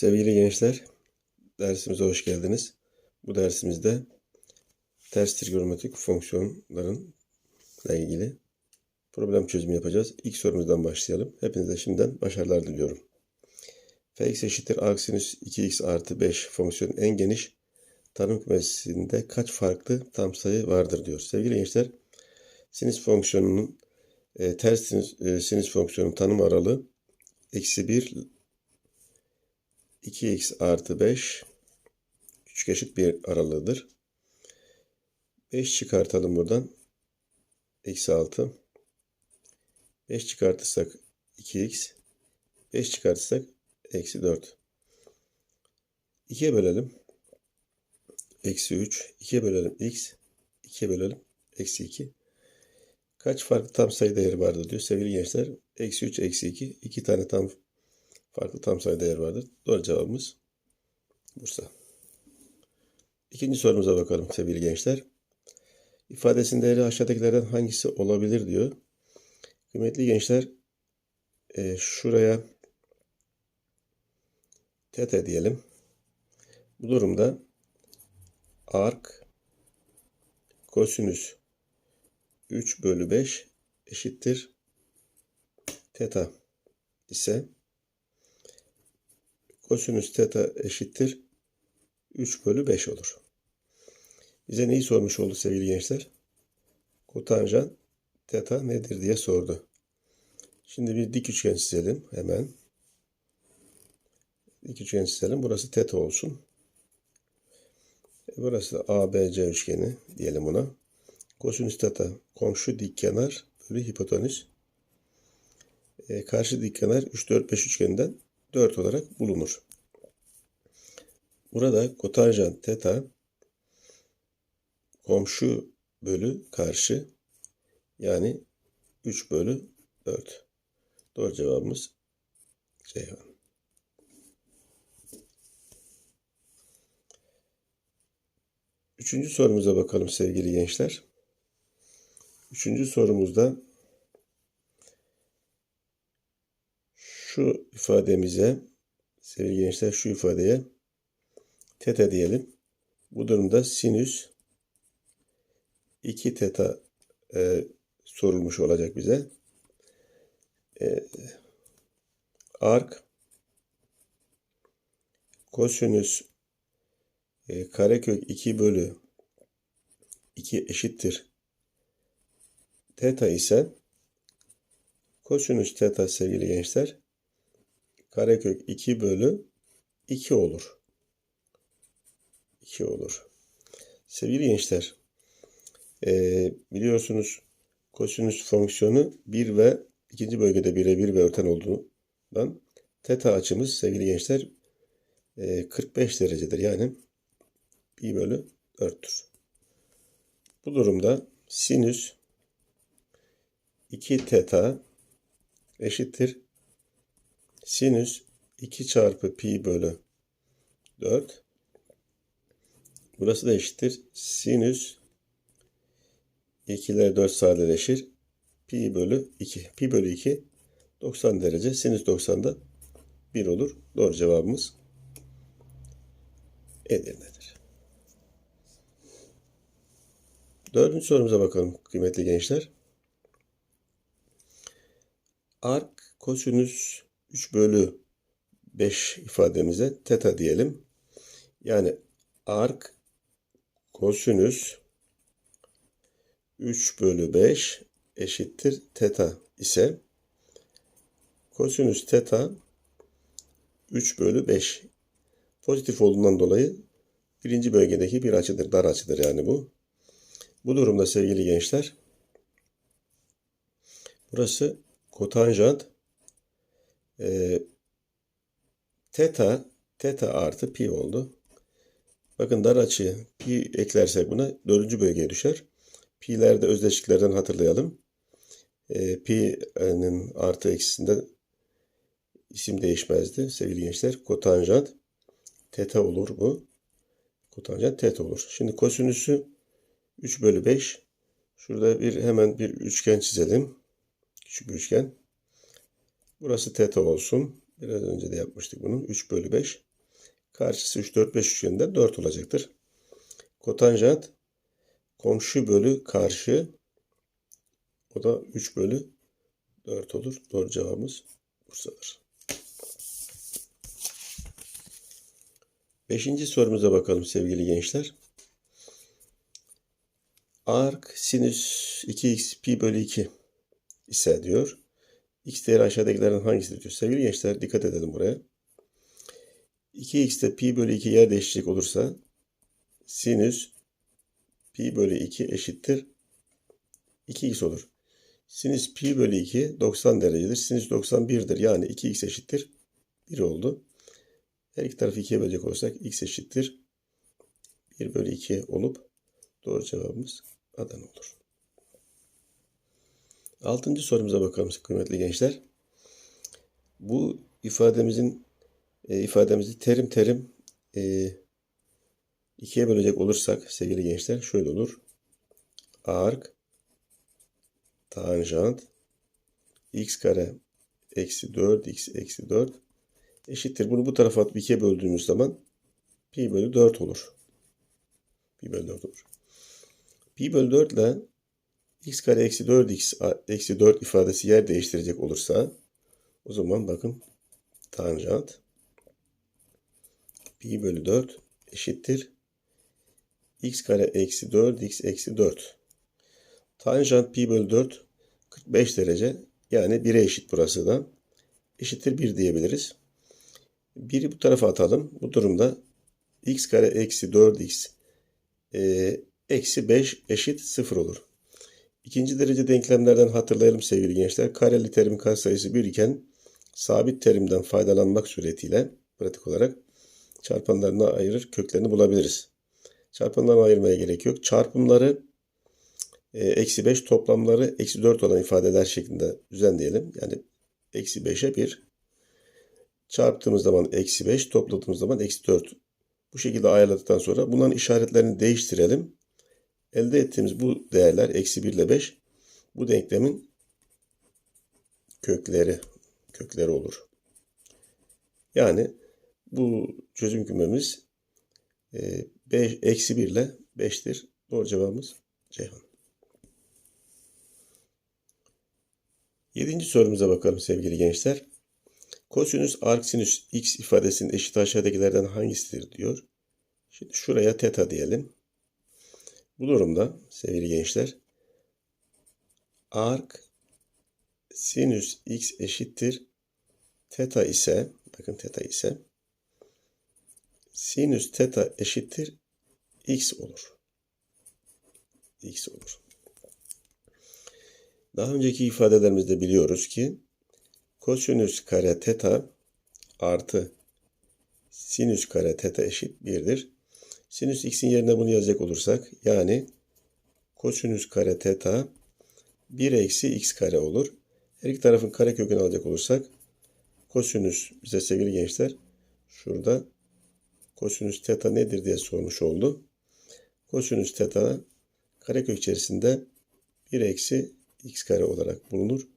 Sevgili gençler, dersimize hoş geldiniz. Bu dersimizde ters trigonometrik fonksiyonların ile ilgili problem çözümü yapacağız. İlk sorumuzdan başlayalım. Hepinize şimdiden başarılar diliyorum. fx eşittir a sinüs 2x artı 5 fonksiyonun en geniş tanım kümesinde kaç farklı tam sayı vardır diyor. Sevgili gençler, sinüs fonksiyonunun e, ters sinüs, e, sinüs fonksiyonun tanım aralığı eksi 1 2x artı 5 küçük eşit bir aralığıdır. 5 çıkartalım buradan. Eksi 6. 5 çıkartırsak 2x. 5 çıkartırsak eksi 4. 2'ye bölelim. Eksi 3. 2'ye bölelim x. 2'ye bölelim. Eksi 2. Kaç farklı tam sayı değeri vardır diyor sevgili gençler. Eksi 3, eksi 2. 2 tane tam farklı tam sayı değer vardır. Doğru cevabımız Bursa. İkinci sorumuza bakalım sevgili gençler. İfadesinin değeri aşağıdakilerden hangisi olabilir diyor. Kıymetli gençler e, şuraya teta diyelim. Bu durumda ark kosinüs 3 bölü 5 eşittir teta ise kosinüs teta eşittir 3 bölü 5 olur. Bize neyi sormuş oldu sevgili gençler? Kotanjan teta nedir diye sordu. Şimdi bir dik üçgen çizelim hemen. Dik üçgen çizelim. Burası teta olsun. E, burası ABC üçgeni diyelim buna. Kosinüs teta komşu dik kenar bölü hipotenüs. E, karşı dik kenar 3 4 5 üçgeninden 4 olarak bulunur. Burada kotanjant teta komşu bölü karşı yani 3 bölü 4. Doğru cevabımız Ceyhan. Üçüncü sorumuza bakalım sevgili gençler. Üçüncü sorumuzda şu ifademize sevgili gençler şu ifadeye teta diyelim. Bu durumda sinüs 2 teta e, sorulmuş olacak bize. E, ark kosinüs e, karekök 2 bölü 2 eşittir. Teta ise kosinüs teta sevgili gençler karekök 2 bölü 2 olur. 2 olur. Sevgili gençler, e, biliyorsunuz kosinüs fonksiyonu 1 ve ikinci bölgede birebir ve örten olduğundan teta açımız sevgili gençler e, 45 derecedir. Yani 1 bölü 4'tür. Bu durumda sinüs 2 teta eşittir sinüs 2 çarpı pi bölü 4 Burası da eşittir. Sinüs 2 ile 4 sadeleşir. Pi bölü 2. Pi bölü 2 90 derece. Sinüs 90'da 1 olur. Doğru cevabımız Edirne'dir. Dördüncü sorumuza bakalım kıymetli gençler. Ark kosinüs 3 bölü 5 ifademize teta diyelim. Yani ark kosinüs 3 bölü 5 eşittir teta ise kosinüs teta 3 bölü 5 pozitif olduğundan dolayı birinci bölgedeki bir açıdır. Dar açıdır yani bu. Bu durumda sevgili gençler burası kotanjant e, teta teta artı pi oldu. Bakın dar açı pi eklersek buna dördüncü bölgeye düşer. Pi'lerde özdeşliklerden hatırlayalım. E, pi'nin artı eksisinde isim değişmezdi sevgili gençler. Kotanjant teta olur bu. Kotanjant teta olur. Şimdi kosinüsü 3 bölü 5. Şurada bir hemen bir üçgen çizelim. Küçük bir üçgen. Burası teta olsun. Biraz önce de yapmıştık bunu. 3 bölü 5. karşısı 3, 4, 5 üçgeninden 4 olacaktır. Kotanjant komşu bölü karşı o da 3 bölü 4 olur. Doğru cevabımız Bursa'dır. Beşinci sorumuza bakalım sevgili gençler. Ark sinüs 2x pi bölü 2 ise diyor. X değeri aşağıdakilerden hangisidir diyor. Sevgili gençler dikkat edelim buraya. 2x'te pi bölü 2 yer değişecek olursa sinüs pi bölü 2 eşittir 2x olur. Sinüs pi bölü 2 90 derecedir. Sinüs 91'dir. Yani 2x eşittir 1 oldu. Her iki tarafı 2'ye bölecek olursak x eşittir 1 bölü 2 olup doğru cevabımız Adana olur. Altıncı sorumuza bakalım kıymetli gençler. Bu ifademizin e, ifademizi terim terim e, ikiye bölecek olursak sevgili gençler şöyle olur. Ark tanjant x kare eksi 4 x eksi 4 eşittir. Bunu bu tarafa atıp ikiye böldüğümüz zaman pi bölü 4 olur. Pi bölü 4 olur. Pi bölü 4 ile x kare eksi 4x eksi 4 ifadesi yer değiştirecek olursa o zaman bakın tanjant pi bölü 4 eşittir x kare eksi 4 x eksi 4. Tanjant pi bölü 4 45 derece yani 1'e eşit burası da. Eşittir 1 diyebiliriz. 1'i bu tarafa atalım. Bu durumda x kare eksi 4x e, eksi 5 eşit 0 olur. İkinci derece denklemlerden hatırlayalım sevgili gençler. Kareli terimin katsayısı 1 iken sabit terimden faydalanmak suretiyle pratik olarak çarpanlarına ayırır köklerini bulabiliriz. Çarpanlarını ayırmaya gerek yok. Çarpımları e, eksi 5 toplamları eksi 4 olan ifadeler şeklinde düzenleyelim. Yani eksi 5'e 1 çarptığımız zaman eksi 5 topladığımız zaman eksi 4. Bu şekilde ayarladıktan sonra bunların işaretlerini değiştirelim. Elde ettiğimiz bu değerler eksi 1 ile 5 bu denklemin kökleri kökleri olur. Yani bu çözüm kümemiz 5, eksi 1 ile 5'tir. Doğru cevabımız Ceyhan. Yedinci sorumuza bakalım sevgili gençler. Kosinüs arksinüs x ifadesinin eşit aşağıdakilerden hangisidir diyor. Şimdi şuraya teta diyelim. Bu durumda sevgili gençler ark sinüs x eşittir teta ise bakın teta ise sinüs teta eşittir x olur. x olur. Daha önceki ifadelerimizde biliyoruz ki kosinüs kare teta artı sinüs kare teta eşit 1'dir. Sinüs x'in yerine bunu yazacak olursak yani kosinüs kare teta 1 eksi x kare olur. Her iki tarafın kare kökünü alacak olursak kosinüs bize sevgili gençler şurada kosinüs teta nedir diye sormuş oldu. Kosinüs teta karekök içerisinde 1 eksi x kare olarak bulunur.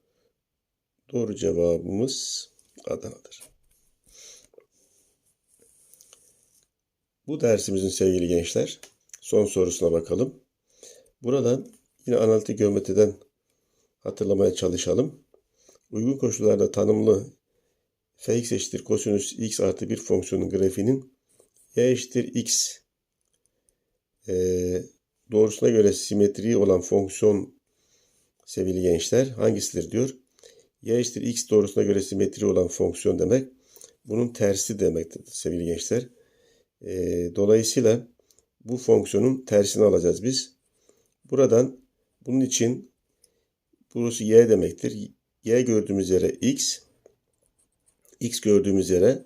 Doğru cevabımız Adana'dır. Bu dersimizin sevgili gençler son sorusuna bakalım. Buradan yine analitik geometriden hatırlamaya çalışalım. Uygun koşullarda tanımlı fx eşittir kosinüs x artı bir fonksiyonun grafiğinin y eşittir x e, doğrusuna göre simetri olan fonksiyon sevgili gençler hangisidir diyor. Y eşittir x doğrusuna göre simetri olan fonksiyon demek. Bunun tersi demektir sevgili gençler. E, dolayısıyla bu fonksiyonun tersini alacağız biz. Buradan bunun için burası y demektir. Y gördüğümüz yere x, x gördüğümüz yere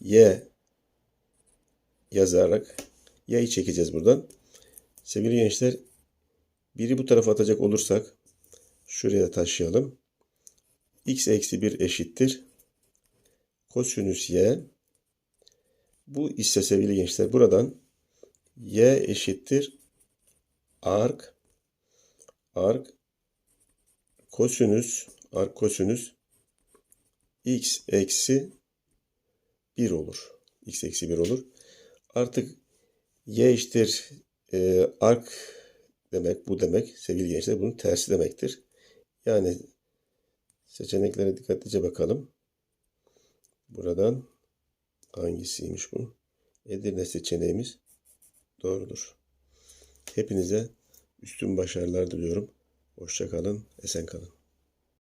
y yazarak y'yi çekeceğiz buradan. Sevgili gençler biri bu tarafa atacak olursak şuraya taşıyalım. x eksi 1 eşittir. Kosinüs y. Bu ise sevgili gençler buradan y eşittir ark ark kosinüs ark kosinüs x eksi 1 olur. x eksi 1 olur. Artık y eşittir e, ark demek bu demek sevgili gençler bunun tersi demektir. Yani seçeneklere dikkatlice bakalım. Buradan hangisiymiş bu? Edirne seçeneğimiz doğrudur. Hepinize üstün başarılar diliyorum. Hoşça kalın, esen kalın.